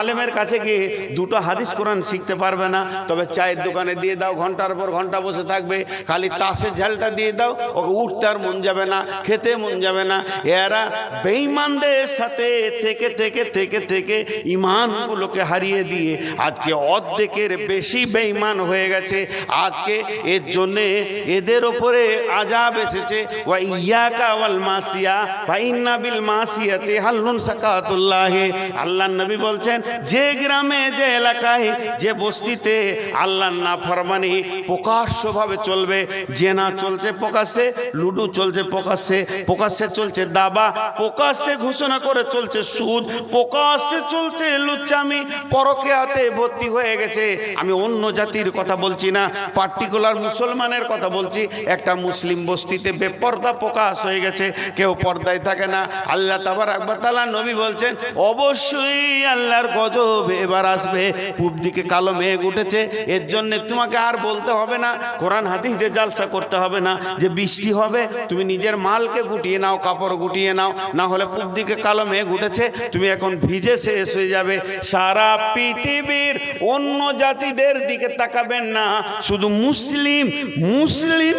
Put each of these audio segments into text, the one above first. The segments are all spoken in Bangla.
আলেমের কাছে গিয়ে দুটো হাদিস কোরআন শিখতে পারবে না? তবে চায়ের দোকানে দিয়ে দাও, ঘণ্টার পর ঘণ্টা বসে থাকবে, খালি তাসের ঝালটা দিয়ে দাও, ওকে উঠতে আর মন যাবে না, খেতে মন যাবে না। এরা বেঈমানদের সাথে থেকে থেকে থেকে থেকে ইমানগুলোকে হারিয়ে দিয়ে আজকে অর্ধেকের বেশি বেঈমান হয়ে গেছে। আজকে এর জন্যে এদের ওপরে আজাব এসেছে। ওয়া ইয়াকা ওয়াল মাসিয়া মাসিয়াতি হাল্লুন আল্লাহ নবী বলছেন যে গ্রামে, যে এলাকায়, যে বস্তিতে আল্লাহর না ফরমানি প্রকাশ্যভাবে চলবে জেনা চলছে প্রকাশ্যে, লুডু চলছে প্রকাশ্যে প্রকাশ্যে চলছে দাবা, প্রকাশ্যে ঘোষণা করে চলছে সুদ, প্রকাশ্যে চলছে লুচ্চামি, পরকে হাতে ভর্তি হয়ে গেছে। আমি অন্য জাতির কথা বলছি না পার্টিকুলার মুসলমানের কথা বলছি। একটা মুসলিম বস্তিতে বেপর্দা প্রকাশ হয়ে গেছে, কেউ পর্দায় থাকে না। আল্লাহ তাবার আকবর তালা নবী বলছেন, অবশ্যই আল্লাহর গজব এবার আসবে। পূব দিকে কালো মেঘ উঠেছে। এর জন্য তোমাকে আর বলতে হবে না, কোরআন হাদিসে জালসা করতে হবে না, যে বৃষ্টি হবে, তুমি নিজের মালকে গুটিয়ে নাও, কাপড় গুটিয়ে নাও, না হলে পূব দিকে কালো মেঘ উঠেছে, তুমি এখন ভিজে শেষ হয়ে যাবে। সারা পৃথিবীর অন্য জাতিদের দিকে তাকাবেন না, শুধু মুসলিম মুসলিম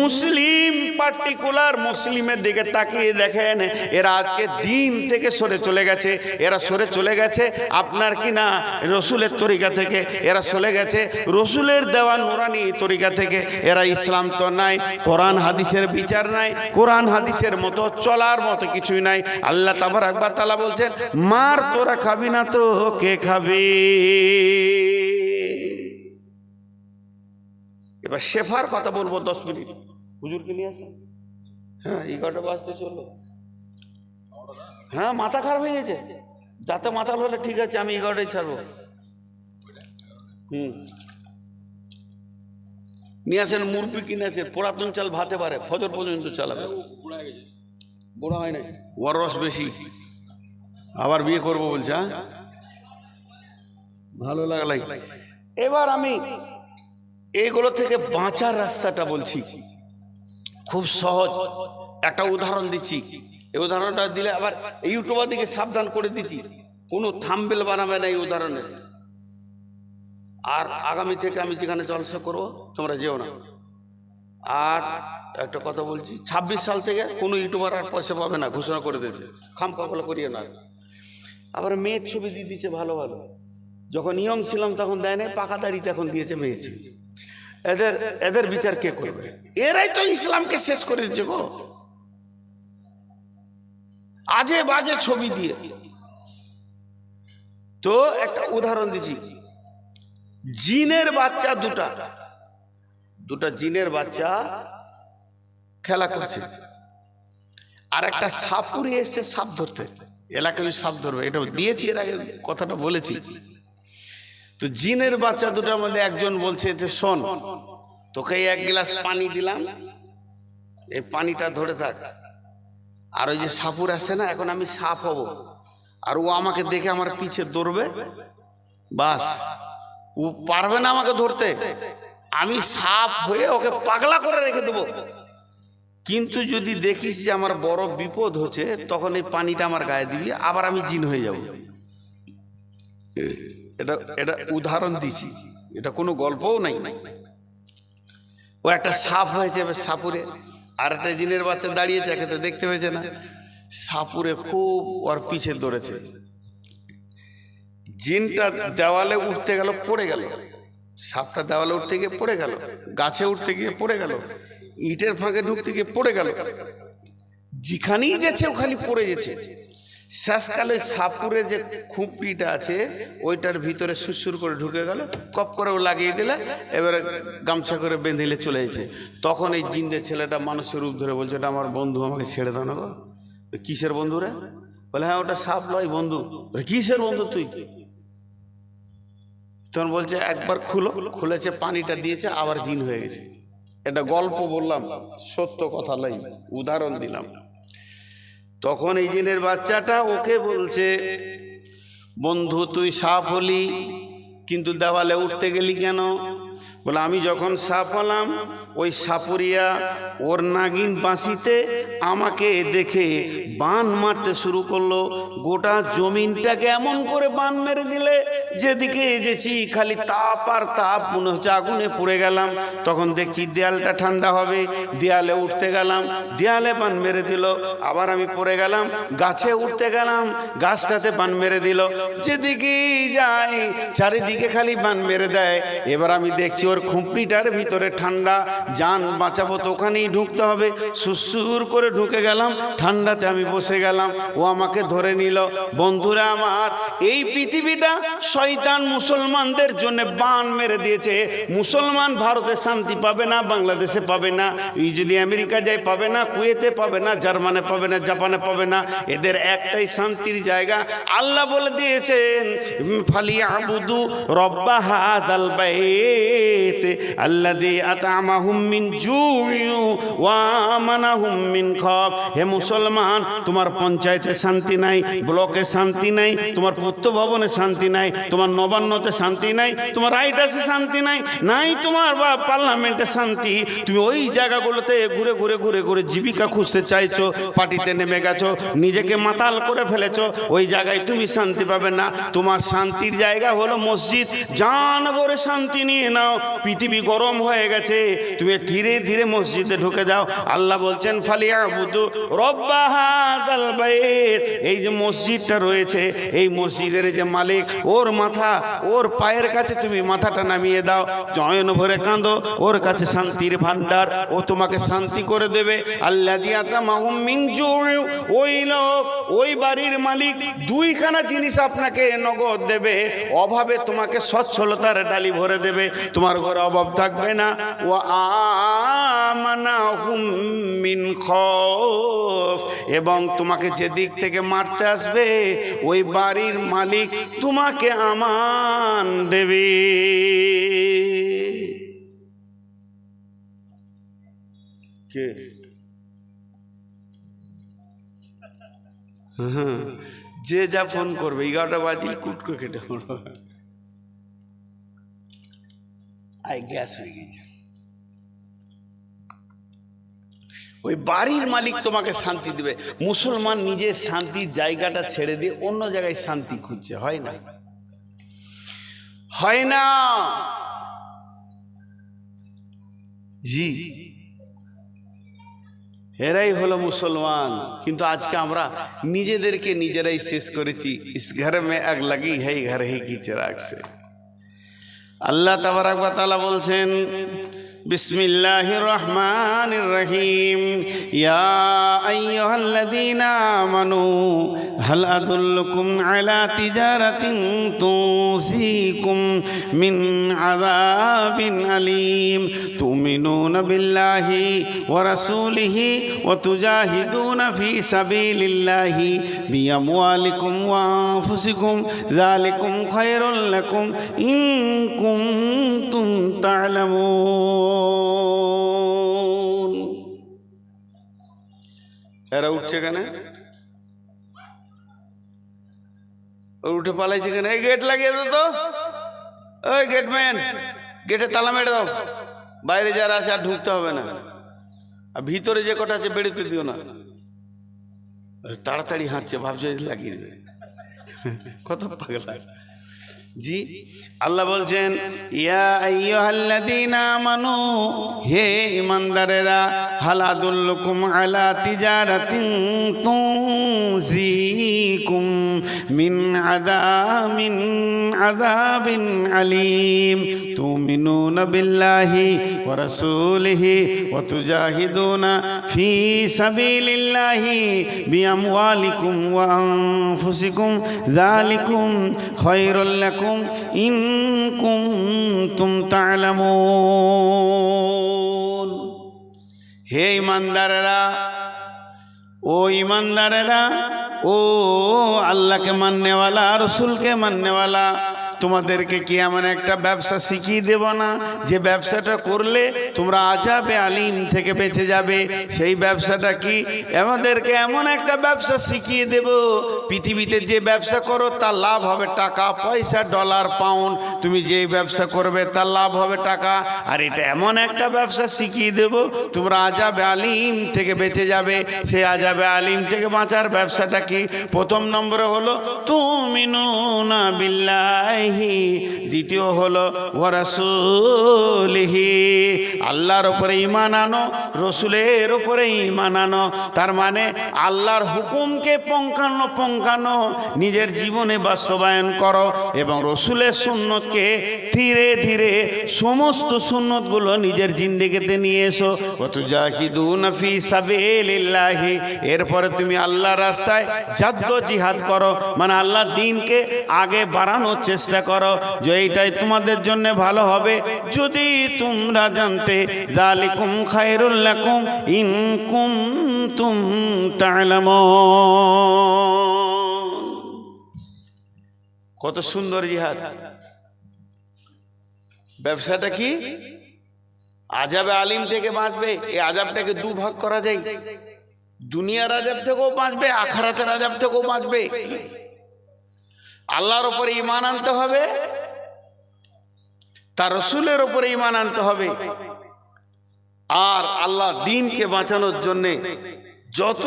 মুসলিম পার্টিকুলার মুসলিমের দিকে তাকিয়ে দেখেন। এরা আজকে দিন থেকে সরে চলে গেছে, এরা সরে চলে গেছে আপনার কি না? রসুলের তরিকা থেকে এরা চলে গেছে। রসুলের দেওয়া নুরানি তরিকা থেকে এরা ইসলাম তো নাই, কোরআন হাদিসের বিচার নাই, কোরআন হাদিসের মতো চলার মতো কিছুই নাই। আল্লাহ তাবার আকবর তালা বলছেন, মার তোরা খাবি না তো কে খাবি? এবার শেফার কথা বলব দশ মিনিট। হুজুরকে নিয়ে আসেন? হ্যাঁ এগারোটা বাজতে চলল। হ্যাঁ মাথা খারাপ হয়ে গেছে। যাতে মাথা হলে ঠিক আছে আমি এগারোটাই ছাড়বো। হুম। নিয়ে আসেন মুরগি কিনে আসেন পুরাতন চাল ভাতে পারে ফজর পর্যন্ত চালাবে। বুড়া হয় না ওর রস বেশি। আবার বিয়ে করব বলছে হ্যাঁ? ভালো লাগলাই এবার আমি এইগুলো থেকে বাঁচার রাস্তাটা বলছি। খুব সহজ। একটা উদাহরণ দিচ্ছি। এই উদাহরণটা দিলে আবার ইউটিউবার দিকে সাবধান করে দিচ্ছি। কোনো থাম্বেল বানাবে না এই উদাহরণের আর আগামী থেকে আমি যেখানে জলসা করব, তোমরা যেও না। আর একটা কথা বলছি, ছাব্বিশ সাল থেকে কোনো ইউটিউবার আর পয়সা পাবে না, ঘোষণা করে দিয়েছে। খাম কাপলা করিয়ে না। আবার মেয়ের ছবি দিয়ে দিচ্ছে ভালো ভালো। যখন ইয়ং ছিলাম তখন দেয় নাই, পাকা দাড়িতে এখন দিয়েছে মেয়ে ছবি। এদের এদের বিচার কে করবে? এরাই তো ইসলামকে শেষ করে দিচ্ছে গো। আজে বাজে ছবি দিয়ে। তো একটা উদাহরণ দিচ্ছি। জিনের বাচ্চা দুটা। দুটা জিনের বাচ্চা খেলা করছে। আর একটা সাপুরি এসছে সাপ ধরতে। এলাকায় সাপ ধরবে? এটা দিয়েছি, এর আগে কথাটা বলেছি। তো জিনের বাচ্চা দুটার মধ্যে একজন বলছে যে, শোন, তোকে এক গ্লাস পানি দিলাম। এই পানিটা ধরে থাক। আর ওই যে সাপুর আসে না, এখন আমি সাপ হব। আর ও আমাকে দেখে আমার পিছে দৌড়বে। বাস। ও পারবে না আমাকে ধরতে। আমি সাপ হয়ে ওকে পাগলা করে রেখে দেবো। কিন্তু যদি দেখিস যে আমার বড় বিপদ হচ্ছে, তখন এই পানিটা আমার গায়ে দিবি, আবার আমি জিন হয়ে যাব। এটা এটা উদাহরণ দিছি। এটা কোনো গল্পও নাই। ও একটা সাপ হয়েছে সাপুরে। আর একটা জিনের বাচ্চা দাঁড়িয়েছে একে তো দেখতে হয়েছে না। সাপুরে খুব ওর পিছে ধরেছে জিনটা দেওয়ালে উঠতে গেল পড়ে গেল। সাপটা দেওয়ালে উঠতে গিয়ে পড়ে গেল। গাছে উঠতে গিয়ে পড়ে গেল। ইটের ফাঁকে ঢুকতে গিয়ে পড়ে গেল। যেখানেই যেছে ওখানে পড়ে গেছে। শেষকালে সাপুরে যে খুঁপড়িটা আছে, ওইটার ভিতরে সুসুর করে ঢুকে গেল, কপ করে ও লাগিয়ে দিলে, এবারে গামছা করে বেঁধিলে চলে গেছে তখন এই জিন্দে ছেলেটা মানুষের রূপ ধরে বলছে, এটা আমার বন্ধু, আমাকে ছেড়ে দাও না গো। কিসের বন্ধু রে? বলে হ্যাঁ ওটা সাপ লয় বন্ধু। কিসের বন্ধু তুই? তখন বলছে, একবার খুলো। খুলেছে, পানিটা দিয়েছে, আবার দিন হয়ে গেছে। এটা গল্প বললাম, সত্য কথা নয়, উদাহরণ দিলাম। তখন এই জিনের বাচ্চাটা ওকে বলছে, বন্ধু, তুই সাপ হলি, কিন্তু দেওয়ালে উঠতে গেলি কেন? বলে, আমি যখন সাপ হলাম, ওই সাপুরিয়া ওর নাগিন বাঁশিতে আমাকে দেখে বান মারতে শুরু করল। গোটা জমিনটাকে এমন করে বান মেরে দিলে, যেদিকে যেছি খালি তাপ আর তাপ, মনে হচ্ছে আগুনে পড়ে গেলাম। তখন দেখছি দেয়ালটা ঠান্ডা হবে, দেয়ালে উঠতে গেলাম, দেয়ালে বান মেরে দিল। আবার আমি পড়ে গেলাম, গাছে উঠতে গেলাম, গাছটাতে বান মেরে দিল। যেদিকেই যাই, চারিদিকে খালি বান মেরে দেয়। এবার আমি দেখছি ওর খুঁপড়িটার ভিতরে ঠান্ডা, যান বাঁচাবো তো ওখানেই ঢুকতে হবে। সুসুর করে ঢুকে গেলাম, ঠান্ডাতে আমি বসে গেলাম। ও আমাকে ধরে নিল, বন্ধুরা আমার, এই পৃথিবীটা শয়তান মুসলমানদের জন্য বান মেরে দিয়েছে। মুসলমান ভারতে শান্তি পাবে না, বাংলাদেশে পাবে না যদি আমেরিকা যায় পাবে না, কুয়েতে পাবে না, জার্মানে পাবে না, জাপানে পাবে না, এদের একটাই শান্তির জায়গা। আল্লাহ বলে দিয়েছেন ফালিয়া আবুদু রব্বা আমানাহুম মিন খব হে মুসলমান, তোমার পঞ্চায়েতে শান্তি নাই, ব্লকে শান্তি নাই, তোমার ভবনে শান্তি নাই, তোমার নবান্নতে শান্তি নাই, তোমার রাইটাসে শান্তি নাই নাই তোমার বা পার্লামেন্টে শান্তি। তুমি ওই জায়গাগুলোতে ঘুরে ঘুরে ঘুরে ঘুরে জীবিকা খুঁজতে চাইছো, পার্টিতে নেমে গেছো, নিজেকে মাতাল করে ফেলেছো, ওই জায়গায় তুমি শান্তি পাবে না। তোমার শান্তির জায়গা হলো মসজিদ। জান ভরে শান্তি নিয়ে নাও। পৃথিবী গরম হয়ে গেছে, তুমি ধীরে ধীরে মসজিদে ঢুকে যাও। আল্লাহ বলছেন ফালিয়া বুধু এই যে মসজিদটা রয়েছে, এই মসজিদের যে মালিক, ওর মাথা, ওর পায়ের কাছে তুমি মাথাটা নামিয়ে দাও। জয়ন ভরে কাঁদো, ওর কাছে শান্তির ভান্ডার ও তোমাকে শান্তি করে দেবে। আল্লাহ ওই লোক, ওই বাড়ির মালিক, দুইখানা জিনিস আপনাকে নগদ দেবে। অভাবে তোমাকে সচ্ছলতার ডালি ভরে দেবে। তোমার ঘরে অভাব থাকবে না। ও আমানা মিন এবং তোমাকে যে দিক থেকে মারতে আসবে ওই বাড়ির মালিক তোমাকে আমান দেবে। কে? হ্যাঁ, যে যা ফোন করবে এগারোটা বাজিল কুট করে কেটে আই গ্যাস হয়ে গেছে ওই বাড়ির মালিক তোমাকে শান্তি দেবে। মুসলমান নিজের শান্তির জায়গাটা ছেড়ে দিয়ে অন্য জায়গায় শান্তি খুঁজছে, হয় না? হয় না? জি। এরাই হলো মুসলমান। কিন্তু আজকে আমরা নিজেদেরকে নিজেরাই শেষ করেছি। ইস ঘর মে আগ লাগি है ঘর হি কি চিরাগ আল্লাহ তাবারাকালা বলছেন বিসমিল্লাহির রহমানির রহিম। ইয়া আইয়ুহাল্লাযীনা আমানু আলা তিজারাতিন তুসিকুম মিন আযাবিন আলীম তুমিনুনা বিল্লাহি ওয়া রাসূলিহি ওয়া তুজাহিদুনা ফি সাবিলিল্লাহি বিআমওয়ালিকুম ওয়া আনফুসিকুম যালিকুম খায়রুল লাকুম ইন কুনতুম তা'লামুন এরা উঠছে কেন ও উঠে পালাইছে কেন এই গেট লাগিয়ে দাও তো। ওই গেটম্যান গেটে তালা মেরে দাও। বাইরে যারা আছে আর ঢুকতে হবে না। আর ভিতরে যে কটা আছে বেরোতে দিও না। তাড়াতাড়ি হাঁটছে, ভাবছে লাগিয়ে দেবে। কত পাগলা। জি, আল্লাহ বলছেন আমানু, হে ইমানদারেরা হালাদুল্লুকুম আলা তিজারাতিন তুনজিকুম মিন আযামিন আযাবিন আলীম। তুমিনুনা বিল্লাহি ওয়া তুজাহিদুনা ফি সাবিলিল্লাহি বিআমওয়ালিকুম ওয়া আনফুসিকুম যালিকুম খায়রুল লাকুম ইন কুনতুম তা'লামুন হে ইমানদারেরা, ও ইমানদারেরা, ও আল্লাহকে মাননেওয়ালা, রসুলকে মাননেওয়ালা তোমাদেরকে কি এমন একটা ব্যবসা শিখিয়ে দেব না? যে ব্যবসাটা করলে তোমরা আজাবে আলিম থেকে বেঁচে যাবে। সেই ব্যবসাটা কি? আমাদেরকে এমন একটা ব্যবসা শিখিয়ে দেব। পৃথিবীতে যে ব্যবসা করো, তার লাভ হবে টাকা, পয়সা, ডলার, পাউন্ড। তুমি যে ব্যবসা করবে, তার লাভ হবে টাকা। আর এটা এমন একটা ব্যবসা শিখিয়ে দেব, তোমরা আজাবে আলিম থেকে বেঁচে যাবে। সেই আজাবে আলিম থেকে বাঁচার ব্যবসাটা কি? প্রথম নম্বরে হলো তুমি না বিল্লাহি দ্বিতীয় হলো ওরাসুলিহি আল্লাহর উপরে ইমান আনো, রসুলের উপরে ইমান আনো। তার মানে আল্লাহর হুকুমকে পঙ্কানো পঙ্কানো, নিজের জীবনে বাস্তবায়ন করো এবং রসুলের সুন্নতকে ধীরে ধীরে সমস্ত সুন্নতগুলো নিজের জিন্দিগিতে নিয়ে এসো। অত জাহিদুন ফি সাবিলিল্লাহি। এরপরে তুমি আল্লাহ রাস্তায় জাদ্দ জিহাদ করো। মানে আল্লাহ দিনকে আগে বাড়ানোর চেষ্টা করো যে এইটাই তোমাদের জন্য ভালো হবে। যদি তোমরা জানতে জালিকুম খায়রুল লাকুম ইন কুনতুম তা'লামুন। কত সুন্দর জিহাদ। ব্যবসাটা কি? আজাবে আলিম থেকে বাঁচবে, এই আজাবটাকে দু ভাগ করা যায়। দুনিয়ার আজাব থেকেও বাঁচবে, আখারাতের আজাব থেকেও বাঁচবে। আল্লাহর উপরে ইমান আনতে হবে তার রসুলের উপরে ইমান আনতে হবে আর আল্লাহ দিনকে বাঁচানোর জন্যে যত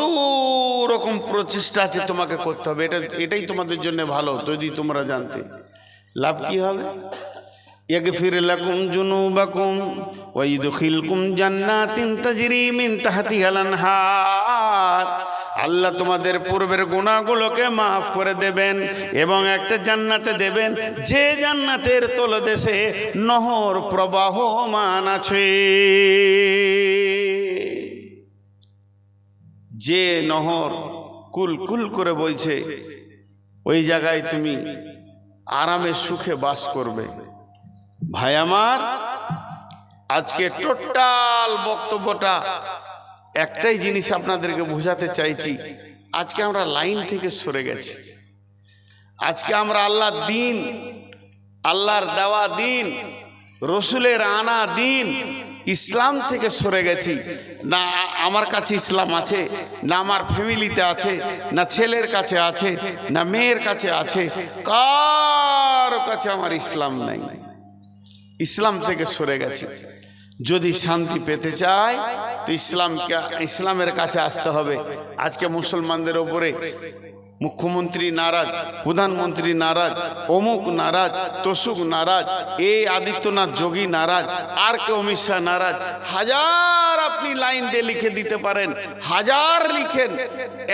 রকম প্রচেষ্টা আছে তোমাকে করতে হবে এটা এটাই তোমাদের জন্য ভালো যদি তোমরা জানতে লাভ কি হবে يغفر لكم ذنوبكم ويدخلكم جنات تجري من تحتها الانهار আল্লাহ তোমাদের পূর্বের গুণাগুলোকে মাফ করে দেবেন এবং একটা জান্নাতে দেবেন। যে জান্নাতের তলদেশে নহর প্রবাহমান আছে। যে নহর কুল কুল করে বইছে, ওই জায়গায় তুমি আরামে সুখে বাস করবে। ভাই আমার, আজকে টোটাল বক্তব্যটা একটাই জিনিস আপনাদেরকে বোঝাতে চাইছি, আজকে আমরা লাইন থেকে সরে গেছি। আজকে আমরা আল্লাহ দিন, আল্লাহর দেওয়া দিন, রসুলের আনা দিন, ইসলাম থেকে সরে গেছি। না আমার কাছে ইসলাম আছে, না আমার ফ্যামিলিতে আছে, না ছেলের কাছে আছে, না মেয়ের কাছে আছে, কারও কাছে আমার ইসলাম নাই। ইসলাম থেকে সরে গেছে। যদি শান্তি পেতে চায় তো ইসলামকে ইসলামের কাছে আসতে হবে। আজকে মুসলমানদের ওপরে মুখ্যমন্ত্রী নারাজ, প্রধানমন্ত্রী নারাজ, অমুক নারাজ, তসুক নারাজ, এ আদিত্যনাথ যোগী নারাজ, আর কে অমিত শাহ নারাজ। হাজার আপনি লাইন দিয়ে লিখে দিতে পারেন। হাজার লিখেন।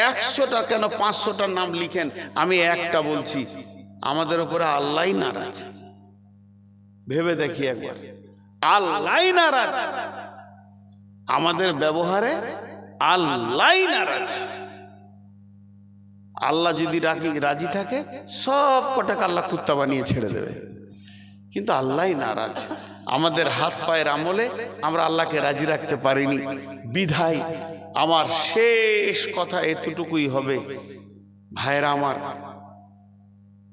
একশোটা কেন পাঁচশোটার নাম লিখেন? আমি একটা বলছি, আমাদের ওপরে আল্লাহ নারাজ। ভেবে দেখি একবার। আল্লাহ নারাজ। আমাদের ব্যবহারে আল্লাহ নারাজ। আল্লাহ যদি রাজি রাজি থাকে সব কটাকে আল্লাহ কুত্তা বানিয়ে ছেড়ে দেবে। কিন্তু আল্লাহ নারাজ। আমাদের হাত পায়ের আমলে আমরা আল্লাহকে রাজি রাখতে পারিনি। বিধায় আমার শেষ কথা এতটুকুই হবে। ভাইরা আমার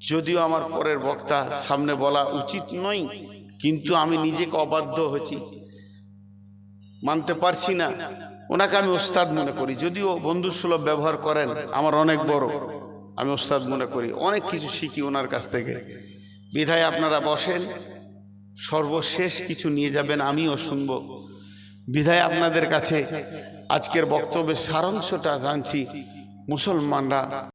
যদিও আমার পরের বক্তা সামনে বলা উচিত নয় কিন্তু আমি নিজেকে অবাধ্য হয়েছি। মানতে পারছি না। ওনাকে আমি ওস্তাদ মনে করি। যদিও বন্ধু সুলভ ব্যবহার করেন, আমার অনেক বড়। আমি ওস্তাদ মনে করি। অনেক কিছু শিখি ওনার কাছ থেকে। বিধায় আপনারা বসেন, সর্বশেষ কিছু নিয়ে যাবেন, আমিও শুনব। বিধায় আপনাদের কাছে আজকের বক্তব্যের সারাংশটা জানছি। মুসলমানরা